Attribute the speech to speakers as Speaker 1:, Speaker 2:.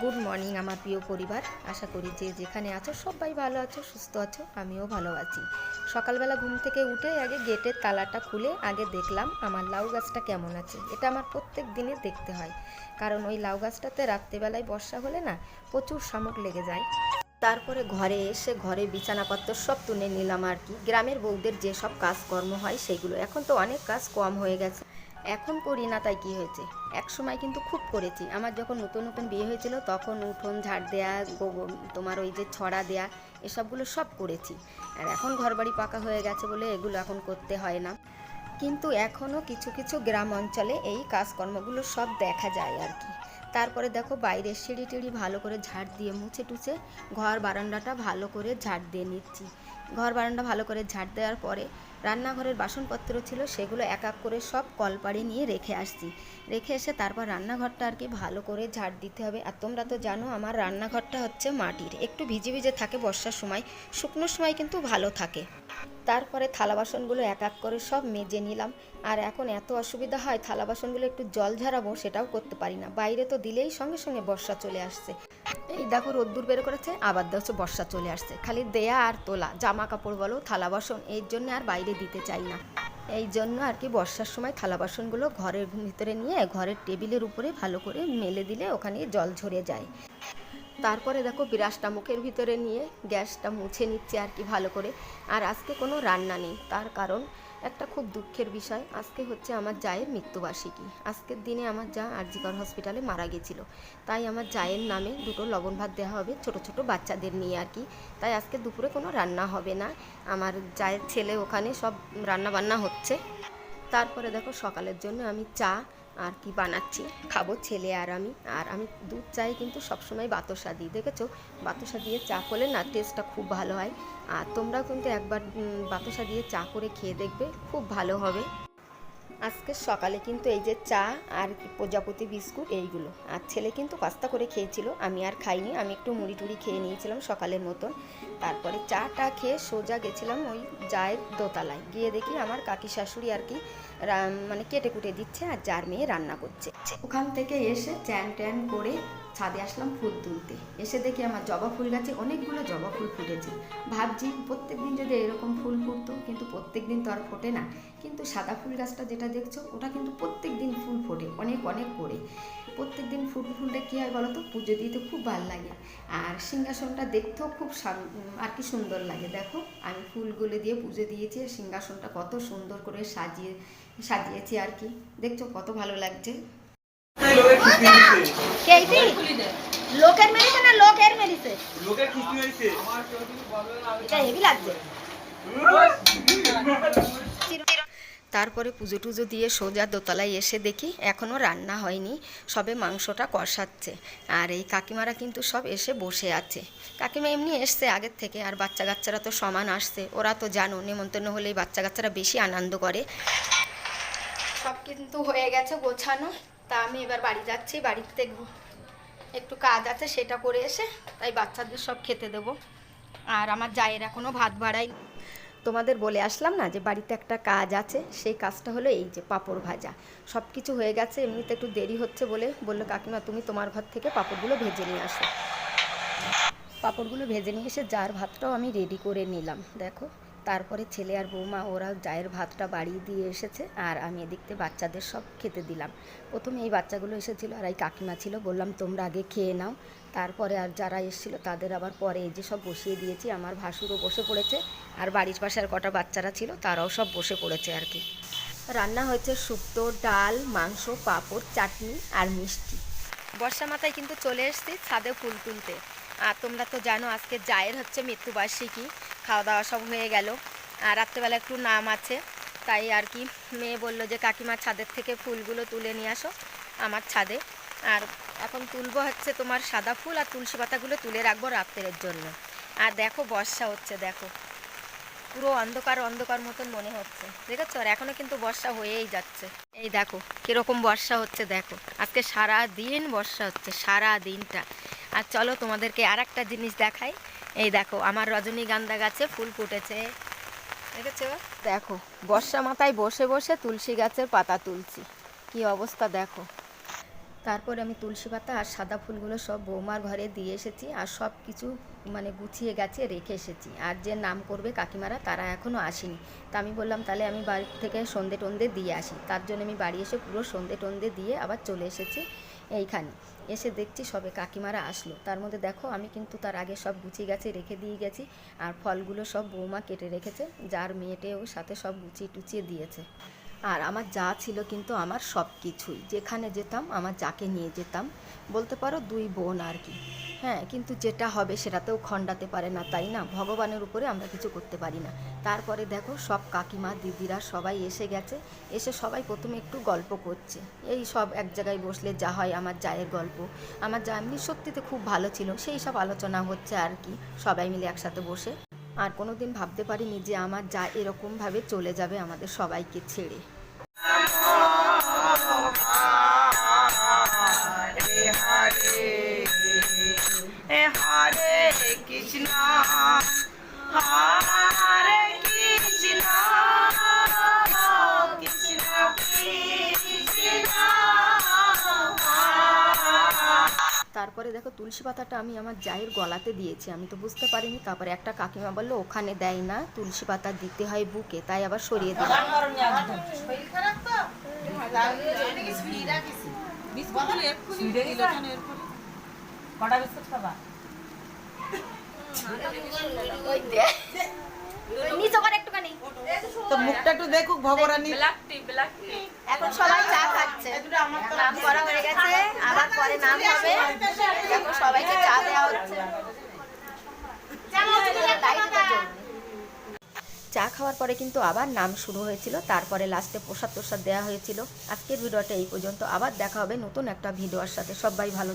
Speaker 1: Good morning আমার প্রিয় পরিবার। আশা করি যে যেখানে আছো, সবাই ভালো আছো, সুস্থ আছো, আমিও ভালো আছি। সকালবেলা ঘুম থেকে উঠে আগে গেটের তালাটা খুলে আগে দেখলাম আমার লাউ গাছটা কেমন আছে। এটা আমার প্রত্যেক দিনে দেখতে হয়। কারণ ওই লাউ গাছটাতে রাত্রেবেলায় বর্ষা হলে না, প্রচুর শামুক লেগে যায়। তারপরে ঘরে এসে ঘরে বিছানাপত্র সব তুলে নিলাম আর কি। গ্রামের বউদের যেসব কাজকর্ম হয়, সেগুলো। এখন তো অনেক কাজ কম হয়ে গেছে। এখন করি না তাই কি হয়েছে? এক সময় কিন্তু খুব করেছি। আমার যখন নতুন নতুন বিয়ে হয়েছিল, তখন উঠোন, ঝাড় দেয়া তোমার ওই যে ছড়া দেয়া, এসবগুলো সব করেছি। আর এখন ঘরবাড়ি পাকা হয়ে গেছে বলে এগুলো এখন করতে হয় না। কিন্তু এখনও কিছু কিছু গ্রাম অঞ্চলে এই কাজকর্মগুলো সব দেখা যায় আর কি। তারপরে দেখো বাইরের সিঁড়ি টিড়ি ভালো করে ঝাড় দিয়ে মুছে টুছে ঘর বারান্দাটা ভালো করে ঝাড় দিয়ে নিচ্ছি। ঘর বারান্দা ভালো করে ঝাড় দেওয়ার পরে রান্নাঘরের বাসনপত্র ছিল, সেগুলো এক এক করে সব কলপাড়ে নিয়ে রেখে আসছি। রেখে এসে তারপর রান্নাঘরটা আর কি ভালো করে ঝাড় দিতে হবে। আর তোমরা তো জানো, আমার রান্নাঘরটা হচ্ছে মাটির। একটু ভিজে ভিজে থাকে বর্ষার সময় শুকনোর সময় কিন্তু ভালো থাকে। তারপরে থালা বাসনগুলো এক এক করে সব মেজে নিলাম। আর এখন এত অসুবিধা হয়, থালা বাসনগুলো একটু জল ঝরাবো সেটাও করতে পারি না। বাইরে তো দিলেই সঙ্গে সঙ্গে বর্ষা চলে আসছে। এই দেখো রোদ্দুর বের করেছে, আবার দেখছ বর্ষা চলে আসছে। খালি দেয়া আর তোলা, জামা কাপড় বলো, থালা বাসন, এর জন্য আর বাইরে দিতে চাই না। এই জন্য আর কি বর্ষার সময় থালা বাসনগুলো ঘরের ভিতরে নিয়ে ঘরের টেবিলের উপরে ভালো করে মেলে দিলে ওখানে জল ঝরে যায়। তারপরে দেখো বিরাসটা মুখের ভিতরে নিয়ে গ্যাসটা মুছে নিচ্ছে আর কি ভালো করে। আর আজকে কোনো রান্না নেই। তার কারণ একটা খুব দুঃখের বিষয়, আজকে হচ্ছে আমার জায়ের মৃত্যুবার্ষিকী। আজকের দিনে আমার যা আরজিকর হসপিটালে মারা গেছিল। তাই আমার জায়ের নামে দুটো লবণ ভাত দেওয়া হবে ছোট ছোট বাচ্চাদের নিয়ে আর কি। তাই আজকে দুপুরে কোনো রান্না হবে না। আমার জায়ের ছেলে ওখানে সব রান্না বান্না হচ্ছে। তারপরে দেখো সকালের জন্য আমি চা আর কি বানাচ্ছি? খাব ছেলে আর আমি। আর আমি দুধ চাই কিন্তু সবসময় বাতাসা দিই। দেখেছ? বাতাসা দিয়ে চা করলে না টেস্টটা খুব ভালো হয়। আর তোমরাও কিন্তু একবার বাতাসা দিয়ে চা করে খেয়ে দেখবে, খুব ভালো হবে। আজকে সকালে কিন্তু এই যে চা আর প্রজাপতি বিস্কুট এইগুলো। আর ছেলে কিন্তু পাস্তা করে খেয়েছিল, আমি আর খাইনি, আমি একটু মুড়ি টুড়ি খেয়ে নিয়েছিলাম সকালের মতন। তারপরে চাটা খেয়ে সোজা গেছিলাম ওই জায়ের দোতলায়। গিয়ে দেখি আমার কাকি শাশুড়ি আর কি মানে কেটে কুটে দিচ্ছে আর যার মেয়ে রান্না করছে। ওখান থেকে এসে চ্যান ট্যান করে ছাদে আসলাম ফুল তুলতে। এসে দেখি আমার জবা ফুল গাছে অনেকগুলো জবা ফুল ফুটেছে। ভাবছি প্রত্যেক দিন যদি এরকম ফুল ফুটতো, কিন্তু প্রত্যেক দিন তো আর ফোটে না। কিন্তু সাদা ফুল গাছটা যেটা দেখছ, ওটা কিন্তু প্রত্যেক দিন ফুল ফোটে, অনেক অনেক করে। প্রত্যেক দিন ফুল ফুললে কী হয় বলো তো পুজো দিতে খুব ভালো লাগে। আর সিংহাসনটা দেখতেও খুব আর কি সুন্দর লাগে। দেখো, আমি ফুলগুলো দিয়ে পুজো দিয়েছি সিংহাসনটা কত সুন্দর করে সাজিয়ে, সাজিয়েছি আর কি। দেখছ কত ভালো লাগছে? লোকের মেরেছে না লোকের মেরেছে?
Speaker 2: লোকের
Speaker 1: এটা হেভি লাগছে। তারপরে পুজো টুজো দিয়ে সোজা দোতলায় এসে দেখি এখনও রান্না হয়নি সবে মাংসটা কষাচ্ছে। আর এই কাকিমারা কিন্তু সব এসে বসে আছে। কাকিমা এমনি এসছে আগের থেকে আর বাচ্চা কাচ্চারা তো সমান আসছে। ওরা তো জানো নেমন্তন্ন হলেই বাচ্চা কাচ্চারা বেশি আনন্দ করে। সব কিন্তু হয়ে গেছে গোছানো। তা আমি এবার বাড়ি যাচ্ছি, বাড়িতে একটু কাজ আছে, সেটা করে এসে তাই বাচ্চাদের সব খেতে দেবো। আর আমার জায়ের এখনও ভাত বাড়াই তোমাদের বলে আসলাম না যে বাড়িতে একটা কাজ আছে, সেই কাজটা হলো এই যে পাঁপড় ভাজা। সব কিছু হয়ে গেছে, এমনিতে একটু দেরি হচ্ছে বলে বলল কাকিমা, তুমি তোমার ঘর থেকে পাঁপড়গুলো ভেজে নিয়ে আসো। পাঁপড়গুলো ভেজে নিয়ে এসে যার ভাতটাও আমি রেডি করে নিলাম, দেখো। তারপরে ছেলে আর বৌমা, ওরা জায়ের ভাতটা বাড়িয়ে দিয়ে এসেছে আর আমি এদিকতে বাচ্চাদের সব খেতে দিলাম। প্রথমে এই বাচ্চাগুলো এসেছিল আর এই কাকিমা ছিল, বললাম, তোমরা আগে খেয়ে নাও। তারপরে আর যারা এসেছিল, তাদের আবার পরে এই যে সব বসিয়ে দিয়েছি, আমার ভাসুরও বসে পড়েছে আর বাড়ির পাশে আর কটা বাচ্চারা ছিল, তারাও সব বসে পড়েছে আর কি। রান্না হয়েছে শুক্তো, ডাল, মাংস, পাঁপড়, চাটনি আর মিষ্টি। বর্ষা মাথায় কিন্তু চলে এসেছি ছাদে ফুল তুলতে। আর তোমরা তো জানো, আজকে জায়ের হচ্ছে মৃত্যুবার্ষিকী। খাওয়া দাওয়া সব হয়ে গেল। আর রাত্রেবেলা একটু নাম আছে। তাই আর কি, মেয়ে বলল যে, কাকিমার ছাদের থেকে ফুলগুলো তুলে নিয়ে আসো আমার ছাদে। আর এখন তুলবো হচ্ছে তোমার সাদা ফুল আর তুলসী পাতাগুলো তুলে রাখব রাত্রের জন্য। আর দেখো, বর্ষা হচ্ছে, দেখো। পুরো অন্ধকার অন্ধকার মতন মনে হচ্ছে। দেখেছ? আর এখনও কিন্তু বর্ষা হয়েই যাচ্ছে। এই দেখো, কীরকম বর্ষা হচ্ছে, দেখো। আজকে সারা দিন বর্ষা হচ্ছে সারা দিনটা আর চলো তোমাদেরকে আর একটা জিনিস দেখাই। এই দেখো, আমার রজনীগন্ধা গাছে ফুল ফুটেছে। দেখেছ? দেখো, বর্ষা মাথায় বসে বসে তুলসী গাছের পাতা তুলছি। কি অবস্থা, দেখো। তারপরে আমি তুলসী পাতা আর সাদা ফুলগুলো সব বৌমার ঘরে দিয়ে এসেছি আর সব কিছু মানে গুছিয়ে গেছে রেখে এসেছি। আর যে নাম করবে কাকিমারা তারা এখনও আসেনি। তা আমি বললাম, তাহলে আমি বাড়ি থেকে সন্ধে টন্ধে দিয়ে আসি। তার জন্য আমি বাড়ি এসে পুরো সন্ধে টন্ধে দিয়ে আবার চলে এসেছি এইখানে। এসে দেখছি সবে কাকিমারা আসলো। তার মধ্যে দেখো, আমি কিন্তু তার আগে সব গুছিয়ে গেছে রেখে দিয়ে গেছি আর ফলগুলো সব বৌমা কেটে রেখেছে। যার মেয়েটেও সাথে সব গুছিয়ে টুচিয়ে দিয়েছে। আর আমার যা ছিল কিন্তু আমার সব কিছুই। যেখানে যেতাম, আমার যাকে নিয়ে যেতাম। বলতে পারো দুই বোন আর কি। হ্যাঁ কিন্তু যেটা হবে সেটাতেও খণ্ডাতে পারে না, তাই না? ভগবানের উপরে আমরা কিছু করতে পারি না। তারপরে দেখো সব কাকিমা, দিদিরা সবাই এসে গেছে। এসে সবাই প্রথমে একটু গল্প করছে। এই সব এক জায়গায় বসলে যা হয় আমার জায়ের গল্প। আমার যা এমনি সত্যিতে খুব ভালো ছিল, সেই সব আলোচনা হচ্ছে আর কি, সবাই মিলে একসাথে বসে। আর কোনো দিন ভাবতে পারিনি যে আমার যা এরকমভাবে চলে যাবে আমাদের সবাইকে ছেড়ে।
Speaker 2: কৃষ্ণ
Speaker 1: তারপরে দেখো তুলসী পাতাটা আমি আমার জায়ের গলাতে দিয়েছি। আমি তো বুঝতে পারিনি। তারপরে একটা কাকিমা বলল ওখানে দেয় না তুলসী পাতা দিতে হয় বুকে তাই আবার সরিয়ে দিলাম।
Speaker 3: তো মুখটা একটু দেখুক ভবরানী
Speaker 1: এখন সবাই চা খাচ্ছে। নাম করা হয়ে গেছে আবার পরে নাম হবে। দেখো সবাইকে চা দেওয়া হচ্ছে। চা খাওয়ার পরে কিন্তু আবার নাম শুরু হয়েছিল তারপরে লাস্টে প্রসাদ প্রসাদ দেওয়া হয়েছিল। আজকের ভিডিওটা এই পর্যন্ত আবার দেখা হবে নতুন একটা ভিডিওর সাথে। সবাই ভালো